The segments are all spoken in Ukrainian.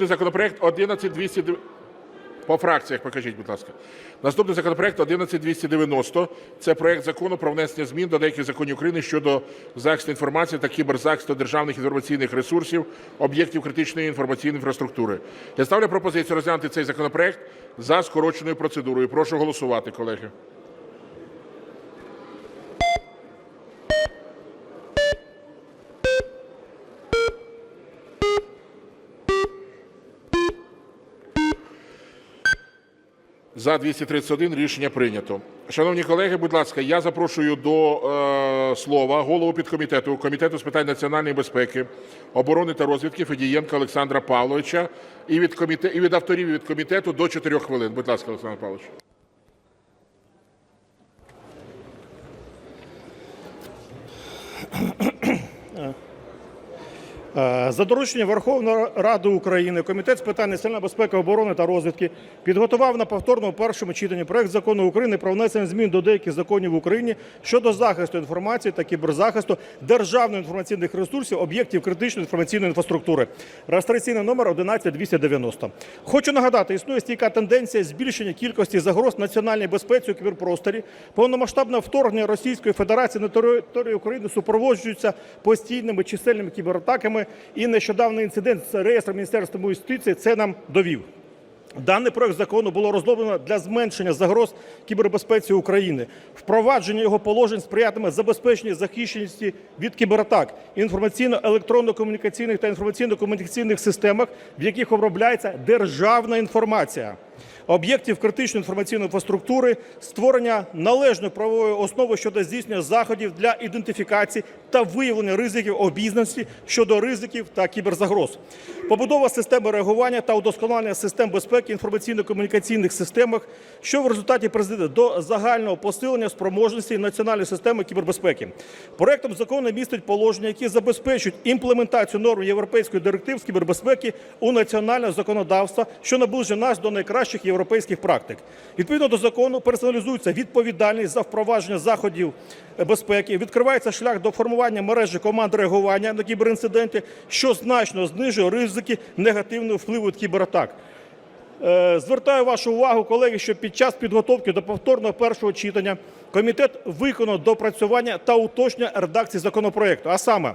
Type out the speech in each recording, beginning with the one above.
Законопроект 11200... По фракціях покажіть, будь ласка. Наступний законопроект 11290. Це проект Закону про внесення змін до деяких законів України щодо захисту інформації та кіберзахисту державних інформаційних ресурсів, об'єктів критичної інформаційної інфраструктури. Я ставлю пропозицію розглянути цей законопроект за скороченою процедурою. Прошу голосувати, колеги. За 231 рішення прийнято. Шановні колеги, будь ласка, я запрошую до е, слова голову підкомітету Комітету з питань національної безпеки, оборони та розвідки Федієнка Олександра Павловича. І від авторів і від комітету до 4 хвилин. Будь ласка, Олександр Павлович. За дорученням Верховної Ради України Комітет з питань національної безпеки, оборони та розвідки підготував на повторному першому читанні проект закону України про внесення змін до деяких законів в Україні щодо захисту інформації та кіберзахисту державних інформаційних ресурсів, об'єктів критичної інформаційної інфраструктури. Реєстраційний номер 11290. Хочу нагадати, існує стійка тенденція збільшення кількості загроз національній безпеці у кіберпросторі. Повномасштабне вторгнення Російської Федерації на територію України супроводжується постійними чисельними кібератаками. І нещодавний інцидент з реєстром Міністерства юстиції це нам довів. Даний проект закону було розроблено для зменшення загроз кібербезпеці України. Впровадження його положень сприятиме забезпеченню захищеності від кібератак, інформаційно-електронно-комунікаційних та інформаційно-комунікаційних системах, в яких обробляється державна інформація. Об'єктів критичної інформаційної інфраструктури, створення належної правової основи щодо здійснення заходів для ідентифікації та виявлення ризиків обізнаності щодо ризиків та кіберзагроз, побудова системи реагування та удосконалення систем безпеки інформаційно-комунікаційних системах, що в результаті призведе до загального посилення спроможності національної системи кібербезпеки. Проектом закону містить положення, які забезпечують імплементацію норм європейської директив з кібербезпеки у національне законодавство, що наближує нас до найкращих європейських практик. Відповідно до закону персоналізується відповідальність за впровадження заходів безпеки, відкривається шлях до формування мережі команд реагування на кіберінциденти, що значно знижує ризики негативного впливу від кібератак. Е, Звертаю вашу увагу, колеги, що під час підготовки до повторного першого читання комітет виконав допрацювання та уточнення редакції законопроекту, а саме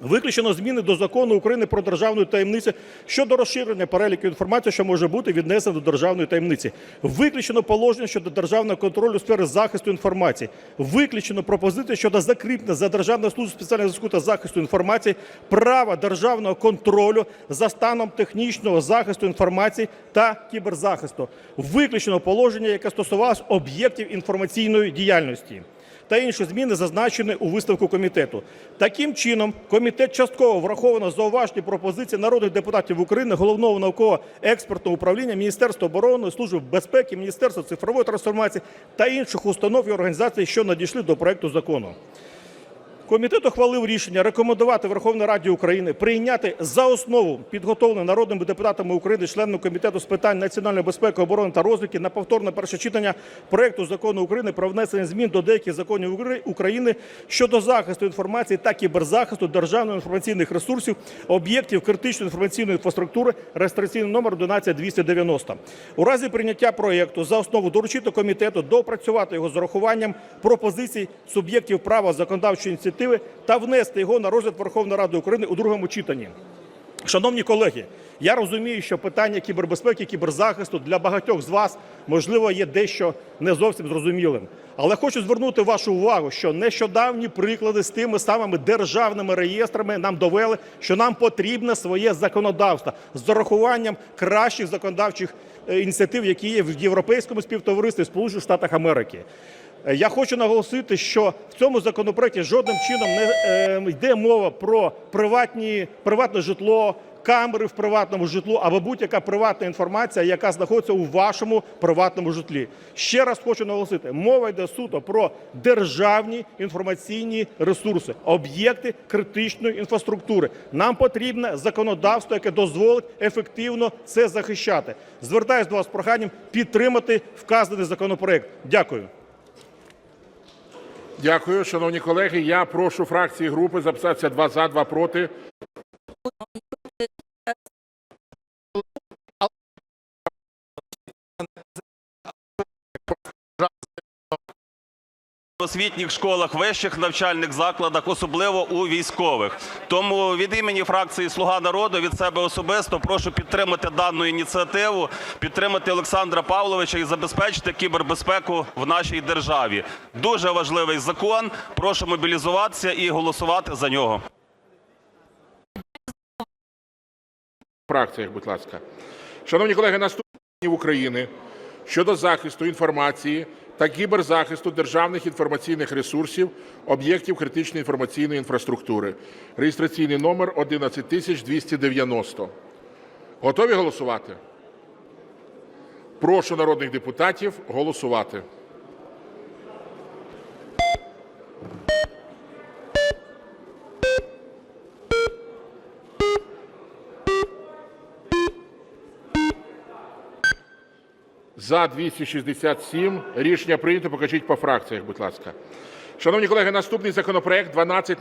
Виключено зміни до закону України про державну таємницю щодо розширення переліку інформації, що може бути віднесена до державної таємниці. Виключено положення щодо державного контролю у сфері захисту інформації. Виключено пропозиції щодо закріплення за Державною службою спеціального зв'язку та захисту інформації права державного контролю за станом технічного захисту інформації та кіберзахисту. Виключено положення, яке стосувалось об'єктів інформаційної діяльності та інші зміни зазначені у виставку комітету. Таким чином, комітет частково враховано зауважні пропозиції народних депутатів України, головного науково-експертного управління, Міністерства оборони, Служби безпеки, Міністерства цифрової трансформації та інших установ і організацій, що надійшли до проекту закону. Комітет ухвалив рішення рекомендувати Верховній Раді України прийняти за основу підготовлений народними депутатами України, членами комітету з питань національної безпеки, оборони та розвідки на повторне перше читання проекту закону України про внесення змін до деяких законів України щодо захисту інформації та кіберзахисту державних інформаційних ресурсів, об'єктів критичної інформаційної інфраструктури, реєстраційний номер 11290. У разі прийняття проекту за основу доручити комітету доопрацювати його з урахуванням пропозицій суб'єктів права законодавчої ініціативи та внести його на розгляд Верховної Ради України у другому читанні. Шановні колеги, я розумію, що питання кібербезпеки, кіберзахисту для багатьох з вас, можливо, є дещо не зовсім зрозумілим. Але хочу звернути вашу увагу, що нещодавні приклади з тими самими державними реєстрами нам довели, що нам потрібне своє законодавство з урахуванням кращих законодавчих е, ініціатив, які є в європейському співтоваристві Сполучених Штатах Америки. Е, Я хочу наголосити, що в цьому законопроекті жодним чином не е, йде мова про приватне житло, камери в приватному житлу або будь-яка приватна інформація, яка знаходиться у вашому приватному житлі. Ще раз хочу наголосити: мова йде суто про державні інформаційні ресурси, об'єкти критичної інфраструктури. Нам потрібне законодавство, яке дозволить ефективно це захищати. Звертаюся до вас з проханням підтримати вказаний законопроект. Дякую. Дякую, шановні колеги. Я прошу фракції і групи записатися два за, два проти. Освітніх школах, вищих навчальних закладах, особливо у військових. Тому від імені фракції Слуга народу від себе особисто прошу підтримати дану ініціативу, підтримати Олександра Павловича і забезпечити кібербезпеку в нашій державі. Дуже важливий закон. Прошу мобілізуватися і голосувати за нього. фракціях, будь ласка. Шановні колеги, наступні в України щодо захисту інформації та кіберзахисту державних інформаційних ресурсів, об'єктів критичної інформаційної інфраструктури. Реєстраційний номер 11290. Готові голосувати? Прошу народних депутатів голосувати. За 267 рішення прийнято. Покажіть по фракціях, будь ласка. Шановні колеги, наступний законопроект 12